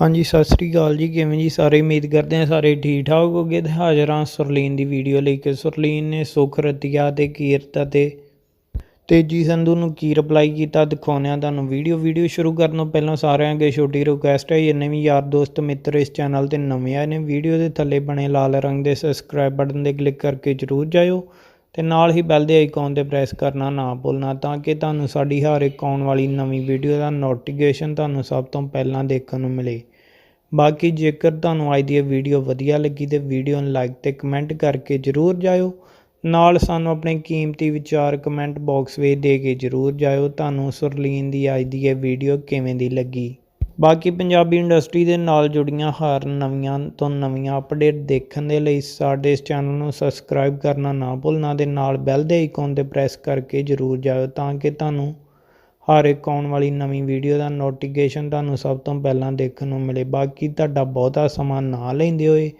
ਹਾਂਜੀ, ਸਤਿ ਸ੍ਰੀ ਅਕਾਲ ਜੀ। ਕਿਵੇਂ ਜੀ? ਸਾਰੇ ਉਮੀਦ ਕਰਦੇ ਹਾਂ ਸਾਰੇ ਠੀਕ ਠਾਕ ਹੋਗੇ ਤੇ ਹਾਜ਼ਰ ਹਾਂ ਸੁਰਲੀਨ ਦੀ ਵੀਡੀਓ ਲਈ ਕੇ। ਸੁਰਲੀਨ ਨੇ ਸੁਖ, ਰਤੀਆ ਤੇ ਕੀਰਤ ਅਤੇ ਤੇਜੀ ਸੰਧੂ ਨੂੰ ਕੀ ਰਿਪਲਾਈ ਕੀਤਾ ਦਿਖਾਉਂਦੇ ਹਾਂ ਤੁਹਾਨੂੰ ਵੀਡੀਓ ਵੀਡੀਓ ਸ਼ੁਰੂ ਕਰਨ ਤੋਂ ਪਹਿਲਾਂ ਸਾਰਿਆਂ ਅੱਗੇ ਛੋਟੀ ਰਿਕੁਐਸਟ ਹੈ। ਜਿੰਨੇ ਵੀ ਯਾਰ ਦੋਸਤ, ਮਿੱਤਰ ਇਸ ਚੈਨਲ ਤੇ ਨਵੇਂ ਆਏ ਨੇ ਵੀਡੀਓ ਦੇ ਥੱਲੇ ਬਣੇ ਲਾਲ ਰੰਗ ਦੇ ਸਬਸਕ੍ਰਾਈਬ ਬਟਨ ਤੇ ਕਲਿੱਕ ਕਰਕੇ ਜਰੂਰ ਜਾਇਓ ਤੇ ਨਾਲ ਹੀ ਬੈਲ ਦੇ ਆਈਕਨ ਤੇ ਪ੍ਰੈਸ ਕਰਨਾ ਨਾ ਭੁੱਲਣਾ ਤਾਂ ਕਿ ਤੁਹਾਨੂੰ ਸਾਡੀ ਹਰ ਇੱਕ ਆਉਣ ਵਾਲੀ ਨਵੀਂ ਵੀਡੀਓ ਦਾ ਨੋਟੀਫਿਕੇਸ਼ਨ ਤੁਹਾਨੂੰ ਸਭ ਤੋਂ ਪਹਿਲਾਂ ਦੇਖਣ ਨੂੰ ਮਿਲੇ। ਬਾਕੀ ਜੇਕਰ ਤੁਹਾਨੂੰ ਅੱਜ ਦੀ ਇਹ ਵੀਡੀਓ ਵਧੀਆ ਲੱਗੀ ਤੇ ਵੀਡੀਓ ਨੂੰ ਲਾਈਕ ਤੇ ਕਮੈਂਟ ਕਰਕੇ ਜਰੂਰ ਜਾਇਓ। ਨਾਲ ਸਾਨੂੰ ਆਪਣੇ ਕੀਮਤੀ ਵਿਚਾਰ ਕਮੈਂਟ ਬਾਕਸ ਵਿੱਚ ਦੇ ਕੇ ਜਰੂਰ ਜਾਇਓ, ਤੁਹਾਨੂੰ ਸੁਰਲੀਨ ਦੀ ਅੱਜ ਦੀ ਇਹ ਵੀਡੀਓ ਕਿਵੇਂ ਦੀ ਲੱਗੀ। ਬਾਕੀ ਪੰਜਾਬੀ ਇੰਡਸਟਰੀ ਦੇ ਨਾਲ ਜੁੜੀਆਂ ਹਰ ਨਵੀਆਂ ਤੋਂ ਨਵੀਆਂ ਅਪਡੇਟ ਦੇਖਣ ਦੇ ਲਈ ਸਾਡੇ ਇਸ ਚੈਨਲ ਨੂੰ ਸਬਸਕ੍ਰਾਈਬ ਕਰਨਾ ਨਾ ਭੁੱਲਣਾ ਤੇ ਨਾਲ ਬੈਲ ਦੇ ਆਈਕਨ ਤੇ ਪ੍ਰੈਸ ਕਰਕੇ ਜਰੂਰ ਜਾਇਓ ਤਾਂ ਕਿ ਤੁਹਾਨੂੰ ਹਰ ਇੱਕ ਆਉਣ ਵਾਲੀ ਨਵੀਂ ਵੀਡੀਓ ਦਾ ਨੋਟੀਫਿਕੇਸ਼ਨ ਤੁਹਾਨੂੰ ਸਭ ਤੋਂ ਪਹਿਲਾਂ ਦੇਖਣ ਨੂੰ ਮਿਲੇ। ਬਾਕੀ ਤੁਹਾਡਾ ਬਹੁਤਾ ਸਮਾਂ ਨਾ ਲੈਂਦੇ ਹੋਏ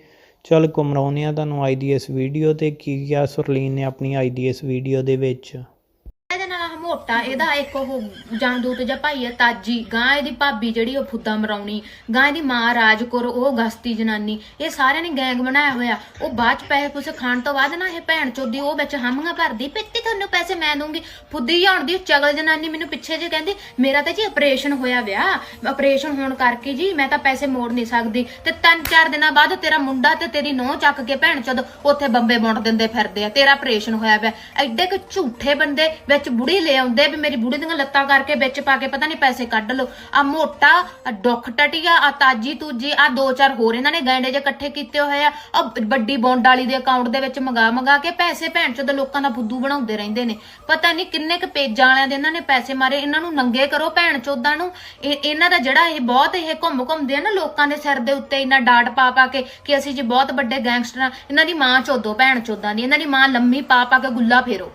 ਚੱਲ ਘੁਮਰਾਉਂਦੇ ਆ ਤੁਹਾਨੂੰ ਅੱਜ ਦੀ ਇਸ ਵੀਡੀਓ ਤੇ। ਕੀ ਕਿਹਾ ਸੁਰਲੀਨ ਨੇ ਆਪਣੀ ਅੱਜ ਦੀ ਇਸ ਵੀਡੀਓ ਦੇ ਵਿੱਚ? ਮੋਟਾ, ਇਹਦਾ ਇੱਕ ਉਹ ਜਾਮਦੂਤ ਜਾਂ ਭਾਈ ਹੈ, ਤਾਜੀ। ਗਾਂ ਇਹਦੀ ਭਾਬੀ ਜਿਹੜੀ ਉਹ ਫੁੱਦਾ ਮਰਾਉਣੀ ਗਾਂ ਇਹਦੀ ਮਾਂ ਰਾਜਕੌਰ, ਉਹ ਗਸਤੀ ਜਨਾਨੀ। ਇਹ ਸਾਰਿਆਂ ਨੇ ਗੈਂਗ ਬਣਾਇਆ ਹੋਇਆ। ਉਹ ਬਾਅਦ ਚ ਪੈਸੇ ਪੂਸੇ ਖਾਣ ਤੋਂ ਬਾਅਦ ਨਾ ਇਹ ਭੈਣ ਚੋਦੀ, ਉਹ ਵਿੱਚ ਹਾਮੀਆਂ ਭਰਦੀ, ਪਿੱਤੀ, ਤੁਹਾਨੂੰ ਪੈਸੇ ਮੈਂ ਦੂੰਗੀ ਫੁੱਦੀ ਜਾਣ ਦੀ ਚਗਲ ਜਨਾਨੀ ਮੈਨੂੰ ਪਿੱਛੇ ਜੇ ਕਹਿੰਦੀ, ਮੇਰਾ ਤਾਂ ਜੀ ਆਪਰੇਸ਼ਨ ਹੋਇਆ ਵਿਆਹ ਆਪਰੇਸ਼ਨ ਹੋਣ ਕਰਕੇ ਜੀ ਮੈਂ ਤਾਂ ਪੈਸੇ ਮੋੜ ਨਹੀਂ ਸਕਦੀ। ਤੇ ਤਿੰਨ ਚਾਰ ਦਿਨਾਂ ਬਾਅਦ ਤੇਰਾ ਮੁੰਡਾ ਤੇ ਤੇਰੀ ਨੋਹ ਚੱਕ ਕੇ ਭੈਣ ਚੋਦ ਉੱਥੇ ਬੰਬੇ ਬੁੰਡ ਦਿੰਦੇ ਫਿਰਦੇ ਆ। ਤੇਰਾ ਆਪਰੇਸ਼ਨ ਹੋਇਆ ਪਿਆ ਐਡੇ ਕੁ ਝੂਠੇ ਬੰਦੇ ਵਿੱਚ ਬੁੜੀ ਲੈ ਆਉਂਦੇ ਵੀ ਮੇਰੀ ਬੁੜੀ ਦੀਆਂ ਲੱਤਾਂ ਕਰਕੇ ਵਿੱਚ ਪਾ ਕੇ ਪਤਾ ਨਹੀਂ ਪੈਸੇ ਕੱਢ ਲਓ। ਆ ਮੋਟਾ, ਆਹ ਦੁੱਖ ਟਟੀਆ ਆ ਤਾਜੀ ਤੂਜੀ ਆ ਦੋ ਚਾਰ ਹੋਰ ਇਹਨਾਂ ਨੇ ਗੈਂਡੇ ਜੇ ਇਕੱਠੇ ਕੀਤੇ ਹੋਏ ਆ। ਆ ਵੱਡੀ ਬੌਂਡ ਵਾਲੀ ਦੇ ਅਕਾਊਂਟ ਦੇ ਵਿੱਚ ਮੰਗਾ ਮੰਗਾ ਕੇ ਪੈਸੇ ਭੈਣ ਚੋਦ ਲੋਕਾਂ ਦਾ ਬੁੱਧੂ ਬਣਾਉਂਦੇ ਰਹਿੰਦੇ ਨੇ। ਪਤਾ ਨਹੀਂ ਕਿੰਨੇ ਕ ਪੇਜਾਂ ਵਾਲਿਆਂ ਦੇ ਇਹਨਾਂ ਨੇ ਪੈਸੇ ਮਾਰੇ। ਇਹਨਾਂ ਨੂੰ ਨੰਗੇ ਕਰੋ ਭੈਣ ਚੋਦਾਂ ਨੂੰ। ਇਹਨਾਂ ਦਾ ਜਿਹੜਾ ਇਹ ਬਹੁਤ ਇਹ ਘੁੰਮ ਘੁੰਮਦੇ ਆ ਨਾ ਲੋਕਾਂ ਦੇ ਸਿਰ ਦੇ ਉੱਤੇ ਇਹਨਾਂ ਡਾਟ ਪਾ ਪਾ ਕੇ ਕਿ ਅਸੀਂ ਜੀ ਬਹੁਤ ਵੱਡੇ ਗੈਂਗਸਟਰ ਆ ਇਹਨਾਂ ਦੀ ਮਾਂ ਚੋਦੋ, ਭੈਣ ਚੋਦਾਂ ਦੀ, ਇਹਨਾਂ ਦੀ ਮਾਂ ਲੰਮੀ ਪਾ ਪਾ ਕੇ ਗੁੱਲਾ ਫੇਰੋ।